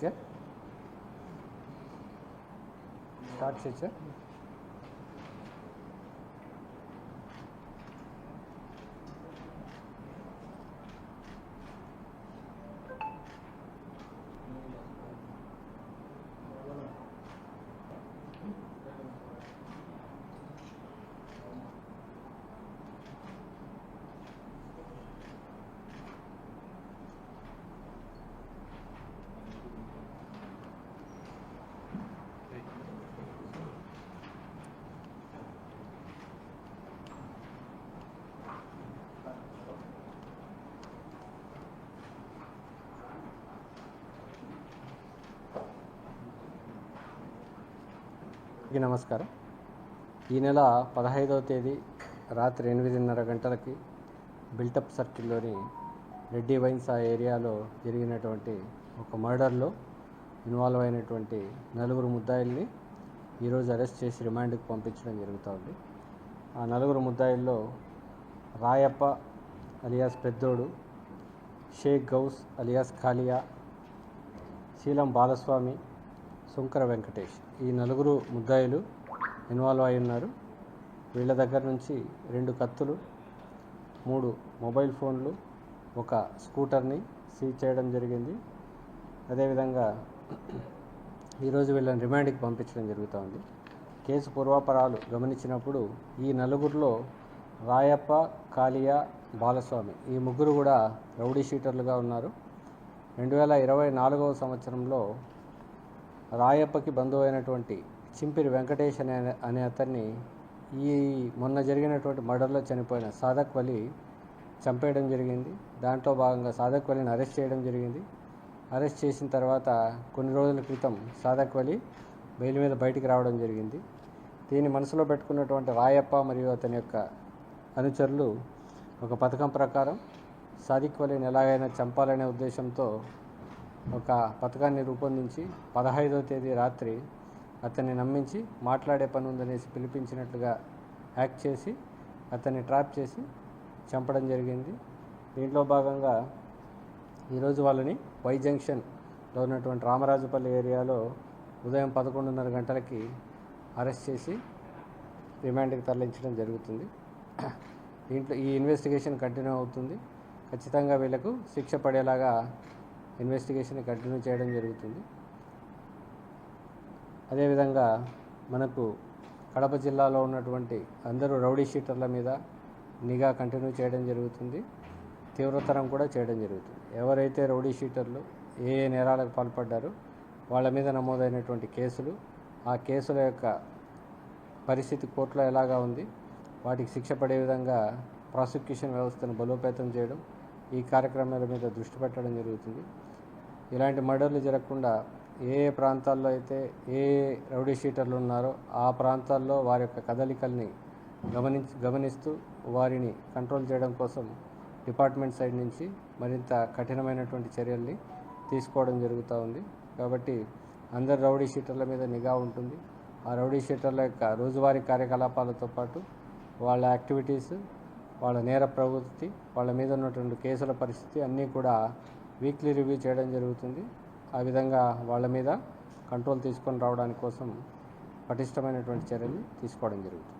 ठीक है? स्टार्ट से అందరికీ నమస్కారం. ఈ నెల పదహైదవ తేదీ రాత్రి ఎనిమిదిన్నర గంటలకి బిల్టప్ సర్కిల్లోని రెడ్డి వైన్స్ ఆ ఏరియాలో జరిగినటువంటి ఒక మర్డర్లో ఇన్వాల్వ్ అయినటువంటి నలుగురు ముద్దాయిల్ని ఈరోజు అరెస్ట్ చేసి రిమాండ్కి పంపించడం జరుగుతోంది. ఆ నలుగురు ముద్దాయిల్లో రాయప్ప అలియాస్ పెద్దోడు షేక్ గౌస్ అలియాస్ ఖాలియా శీలం బాలస్వామి సుంకర వెంకటేష్. ఈ నలుగురు ముద్దాయిలు ఇన్వాల్వ్ అయి ఉన్నారు. వీళ్ళ దగ్గర నుంచి రెండు కత్తులు మూడు మొబైల్ ఫోన్లు ఒక స్కూటర్ని సీజ్ చేయడం జరిగింది. అదేవిధంగా ఈరోజు వీళ్ళని రిమాండ్కి పంపించడం జరుగుతోంది. కేసు పూర్వాపరాలు గమనించినప్పుడు ఈ నలుగురిలో రాయప్ప కాలియా బాలస్వామి ఈ ముగ్గురు కూడా రౌడీ షీటర్లుగా ఉన్నారు. రెండు వేల ఇరవై నాలుగవ సంవత్సరంలో రాయప్పకి బంధువు అయినటువంటి చింపిరి వెంకటేష్ అనే అనే అతన్ని ఈ మొన్న జరిగినటువంటి మర్డర్లో చనిపోయిన సాధక్ వలి చంపేయడం జరిగింది. దాంట్లో భాగంగా సాధక్ వలిని అరెస్ట్ చేయడం జరిగింది. అరెస్ట్ చేసిన తర్వాత కొన్ని రోజుల క్రితం సాధక్ వలి బెయిల్ మీద బయటికి రావడం జరిగింది. దీన్ని మనసులో పెట్టుకున్నటువంటి రాయప్ప మరియు అతని యొక్క అనుచరులు ఒక పథకం ప్రకారం సాదిక్ వలిని ఎలాగైనా చంపాలనే ఉద్దేశంతో ఒక పథకాన్ని రూపొందించి పదహైదవ తేదీ రాత్రి అతన్ని నమ్మించి మాట్లాడే పని ఉందనేసి పిలిపించినట్లుగా యాక్ట్ చేసి అతన్ని ట్రాప్ చేసి చంపడం జరిగింది. దీంట్లో భాగంగా ఈరోజు వాళ్ళని వై జంక్షన్లో ఉన్నటువంటి రామరాజుపల్లి ఏరియాలో ఉదయం పదకొండున్నర గంటలకి అరెస్ట్ చేసి రిమాండ్కి తరలించడం జరుగుతుంది. దీంట్లో ఈ ఇన్వెస్టిగేషన్ కంటిన్యూ అవుతుంది. ఖచ్చితంగా వీళ్ళకు శిక్ష పడేలాగా ఇన్వెస్టిగేషన్ కంటిన్యూ చేయడం జరుగుతుంది. అదేవిధంగా మనకు కడప జిల్లాలో ఉన్నటువంటి అందరూ రౌడీ షీటర్ల మీద నిఘా కంటిన్యూ చేయడం జరుగుతుంది. తీవ్రతరం కూడా చేయడం జరుగుతుంది. ఎవరైతే రౌడీ షీటర్లు ఏ ఏ నేరాలకు పాల్పడ్డారో వాళ్ళ మీద నమోదైనటువంటి కేసులు ఆ కేసుల యొక్క పరిస్థితి కోర్టులో ఎలాగా ఉంది వాటికి శిక్ష పడే విధంగా ప్రాసిక్యూషన్ వ్యవస్థను బలోపేతం చేయడం ఈ కార్యక్రమాల మీద దృష్టి పెట్టడం జరుగుతుంది. ఇలాంటి మర్డర్లు జరగకుండా ఏ ఏ ప్రాంతాల్లో అయితే ఏ ఏ రౌడీ షీటర్లు ఉన్నారో ఆ ప్రాంతాల్లో వారి యొక్క కదలికల్ని గమనించి గమనిస్తూ వారిని కంట్రోల్ చేయడం కోసం డిపార్ట్మెంట్ సైడ్ నుంచి మరింత కఠినమైనటువంటి చర్యల్ని తీసుకోవడం జరుగుతూ ఉంది. కాబట్టి అందరు రౌడీ షీటర్ల మీద నిఘా ఉంటుంది. ఆ రౌడీ షీటర్ల యొక్క రోజువారీ కార్యకలాపాలతో పాటు వాళ్ళ యాక్టివిటీస్ వాళ్ళ నేర ప్రవృత్తి వాళ్ళ మీద ఉన్నటువంటి కేసుల పరిస్థితి అన్నీ కూడా వీక్లీ రివ్యూ చేయడం జరుగుతుంది. ఆ విధంగా వాళ్ళ మీద కంట్రోల్ తీసుకొని రావడానికి కోసం పటిష్టమైనటువంటి చర్యలు తీసుకోవడం జరుగుతుంది.